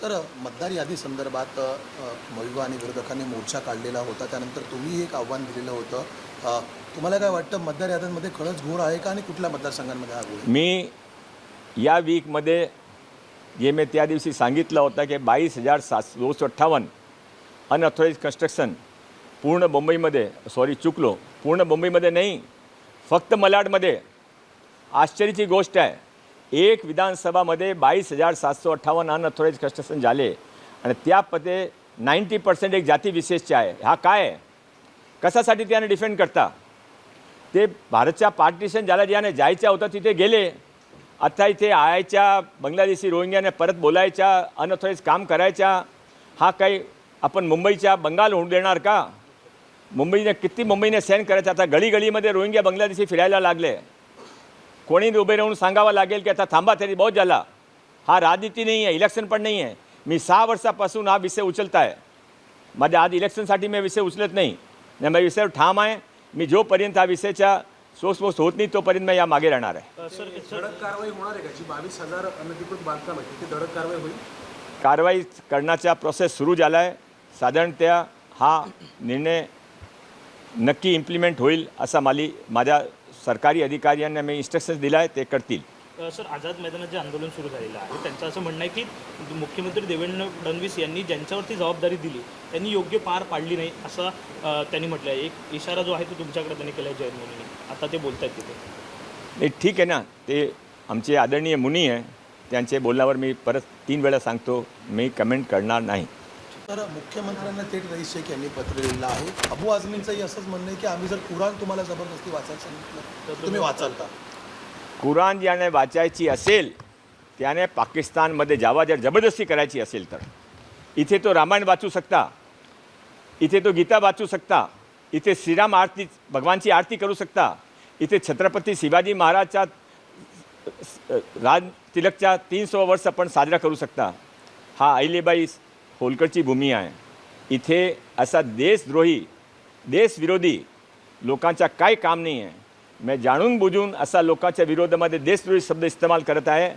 Sir मतदार यादी संदर्भात मयुगा आणि विरोधकांनी मोर्चा काढलेला होता. त्यानंतर तुम्ही एक आव्हान दिलेलं होतं. तुम्हाला काय वाटतं मतदार याद्यांमध्ये खरंच घोळ आहे का आणि कुठल्या मतदारसंघांमध्ये हा घोळ आहे? मी या वीकमध्ये जे मी त्या दिवशी सांगितलं होतं की बावीस हजार सात दोनशे अठ्ठावन्न अनऑथोराईज कन्स्ट्रक्शन पूर्ण मुंबईमध्ये सॉरी चुकलो. पूर्ण मुंबईमध्ये नाही फक्त मलाडमध्ये. आश्चर्याची गोष्ट आहे एक विधानसभामध्ये बावीस हजार सातशे अठ्ठावन्न अनऑथोराईज कन्स्ट्रक्शन झाले. आणि त्यामध्ये नाईंटी पर्सेंट एक जातीविशेषचे आहे. हा काय आहे? कशासाठी त्याने डिफेंड करता? ते भारतच्या पार्टिशन ज्याला ज्याने जायचं होतं तिथे गेले. आता इथे आयाच्या बांगलादेशी रोहिंग्याने परत बोलायच्या अनऑथोराईज काम करायच्या. हा काही आपण मुंबईच्या बंगाल होऊन देणार का? मुंबईने किती मुंबईने सहन करायचं? आता गळीगळीमध्ये रोहिंग्या बांगलादेशी फिरायला लागले. कोणी उभे राहून सांगावं लागेल की आता थांबा तरी बहुत झाला. हा राजनीती नाही आहे इलेक्शन पण नाही आहे. मी सहा वर्षापासून हा विषय उचलत आहे माझ्या आज इलेक्शनसाठी मी विषय उचलत नाही. नाही माझ्या विषयावर ठाम आहे. मी जोपर्यंत हा विषयाच्या सोसमोस होत नाही तोपर्यंत मी या मागे राहणार आहे. धडक कारवाई होणार आहे का? जी बावीस हजार अनधिकृत बांधकाम आहे तिथे धडक कारवाई होईल? कारवाई करण्याचा प्रोसेस सुरू झाला आहे साधारणतः हा निर्णय नक्की इम्प्लिमेंट होईल असा माली माझ्या सरकारी अधिकाऱ्यांना मी इन्स्ट्रक्शन्स दिला आहे ते करतील. सर आझाद मैदानात जे आंदोलन सुरू झालेलं आहे त्यांचं असं म्हणणं आहे की मुख्यमंत्री देवेंद्र फडणवीस यांनी ज्यांच्यावरती जबाबदारी दिली त्यांनी योग्य पार पाडली नाही असं त्यांनी म्हटलं आहे एक इशारा जो आहे तो तुमच्याकडे त्यांनी केला आहे जयंत आता ते बोलत आहेत तिथे. नाही ठीक आहे ना. ते आमचे आदरणीय मुनी आहे त्यांचे बोलण्यावर मी परत तीन वेळा सांगतो मी कमेंट करणार नाही. तर मुख्यमंत्र्यांना थेट रईस शेख यांनी पत्र लिहिलं आहे. अबू आझमींचंही असंच म्हणणं आहे की आम्ही जर कुराण तुम्हाला जबरदस्ती वाचायला सांगितलं तर तुम्ही वाचाल का कुराण ज्याने वाचायची असेल त्याने पाकिस्तानमध्ये जावा जर जबरदस्ती करायची असेल तर. इथे तो रामायण वाचू शकता इथे तो गीता वाचू शकता इथे श्रीराम आरती भगवानची आरती करू शकता इथे छत्रपती शिवाजी महाराजच्या राज तिलकच्या तीन तीनशे वर्ष आपण साजरा करू शकता. हा अहिलेबाई होलकरची भूमी आहे. इथे असा देशद्रोही देशविरोधी लोकांचा काय काम नाही आहे. मी जाणून बुजून असा लोकांच्या विरोधामध्ये देशद्रोही शब्द इस्तेमाल करत आहे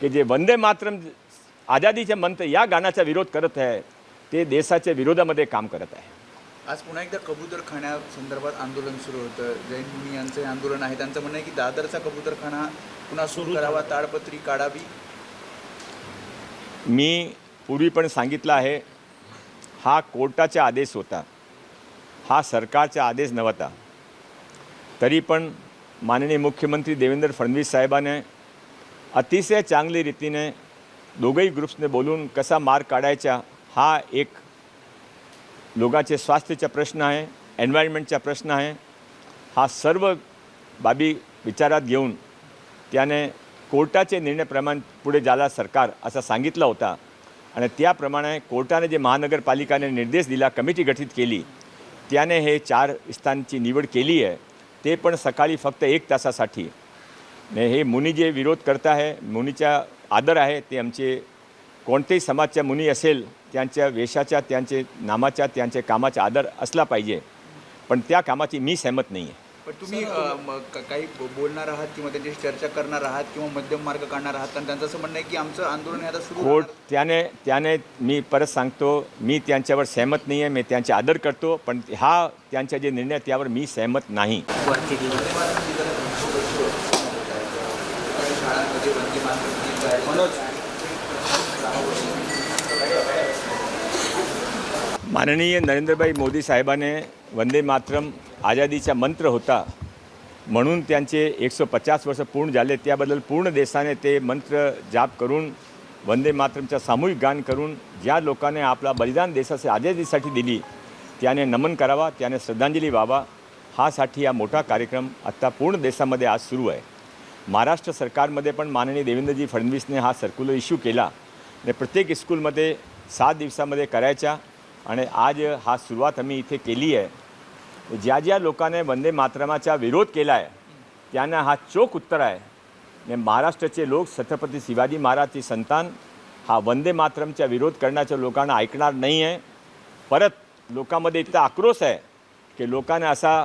की जे वंदे मातरम आझादीचे मंत्र या गाण्याचा विरोध करत आहे ते देशाच्या विरोधामध्ये काम करत आहे. आज पुन्हा एकदा कबूतरखान्या संदर्भात आंदोलन सुरू होतं. जैन मुनी यांचं आंदोलन आहे. त्यांचं म्हणणं आहे की दादरचा कबूतरखाना पुन्हा सुरू करावा ताडपत्री काढावी. मी पूर्वी पण सांगितलं आहे हा कोर्टाचा आदेश होता. हा सरकारचा आदेश नव्हता. तरी पण माननीय मुख्यमंत्री देवेंद्र फडणवीस साहेबाने अतिशय चांगली रीतीने दोघंही ग्रुप्सने बोलून कसा मार्ग काढायचा हा एक लोकांचे स्वास्थ्याचा प्रश्न आहे एन्व्हायरमेंटचा प्रश्न आहे. हा सर्व बाबी विचारात घेऊन त्याने कोर्टाचे निर्णयप्रमाण पुढे झाला सरकार असं सांगितलं होता. आणि त्याप्रमाणे कोर्टाने जे महानगरपालिकाने निर्देश दिला कमिटी गठीत केली त्याने हे चार स्थानची निवड केली आहे ते पण सकाळी फक्त एक तासासाठी. हे मुनी जे विरोध करत आहे मुनीचा आदर आहे ते आमचे कोणतेही समाजच्या मुनी असेल त्यांच्या वेशाच्या त्यांचे नामाच्या त्यांच्या कामाचा आदर असला पाहिजे. पण त्या कामाची मी सहमत नाही आहे पण तुम्ही अ, म, क- काही ब- बोलणार आहात किंवा त्यांच्याशी चर्चा करणार आहात किंवा मध्यम मार्ग काढणार आहात? कारण त्यांचं असं म्हणणं आहे की आमचं आंदोलन हे आता सुरू कोर्ट राहणार. त्याने त्याने मी परत सांगतो मी त्यांच्यावर सहमत नाही आहे मी त्यांचे आदर करतो पण हा त्यांचा जे निर्णय त्यावर मी सहमत नाही. माननीय नरेंद्रभाई मोदी साहेबाने वंदे मातरम आझादीचा मंत्र होता. म्हणून त्यांचे एकशे पचास वर्ष पूर्ण झाले. त्याबद्दल पूर्ण देशाने ते मंत्र जाप करून वंदे मातरमचा सामूहिक गान करून ज्या लोकांनी आपला बलिदान देशाच्या आझादीसाठी दिली त्याने नमन करावा त्याने श्रद्धांजली व्हावा. हासाठी हा मोठा कार्यक्रम आत्ता पूर्ण देशामध्ये आज सुरू आहे. महाराष्ट्र सरकारमध्ये पण माननीय देवेंद्रजी फडणवीसने हा सर्क्युलर इश्यू केला. आणि प्रत्येक स्कूलमध्ये सात दिवसामध्ये करायच्या. आणि आज हा सुरुवात आम्ही इथे केली आहे. ज्या ज्या लोकांनी वंदे मातरमाचा विरोध केला आहे त्यांना हा चोख उत्तर आहे. आणि महाराष्ट्राचे लोक छत्रपती शिवाजी महाराजचे संतान हा वंदे मातरमचा विरोध करण्याच्या लोकांना ऐकणार नाही आहे परत लोकांमध्ये इतका आक्रोश आहे की लोकांनी असा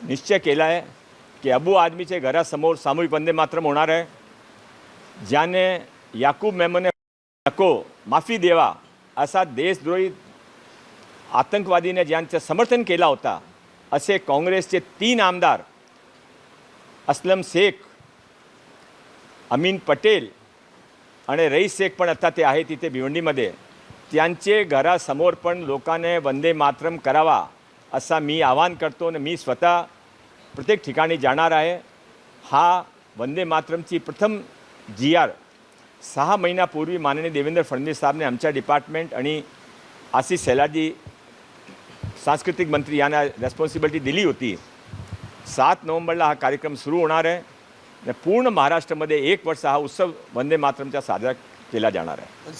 निश्चय केला आहे की अबू आदमीच्या घरासमोर सामूहिक वंदे मातरम होणार आहे. ज्याने याकूब मेमने नको माफी देवा असा देशद्रोही आतंकवादीने ज्यांचं समर्थन केला होता असे काँग्रेसचे तीन आमदार असलम शेख अमीन पटेल आणि रईस शेख पण आता ते आहे तिथे भिवंडीमध्ये. त्यांचे घरासमोर पण लोकांनी वंदे मातरम करावा असा मी आवाहन करतो आणि मी स्वतः प्रत्येक ठिकाणी जाणार आहे. हा वंदे मातरमची प्रथम जी आर. सहा महिन्यापूर्वी माननीय देवेंद्र फडणवीस साहेबने आमच्या डिपार्टमेंट आणि आशिष सेलाजी सांस्कृतिक मंत्री यांना रेस्पॉन्सिबिलिटी दिली होती. सात नोव्हेंबरला हा कार्यक्रम सुरू होणार आहे. आणि पूर्ण महाराष्ट्रामध्ये एक वर्ष हा उत्सव वंदे मातरमचा साजरा केला जाणार आहे.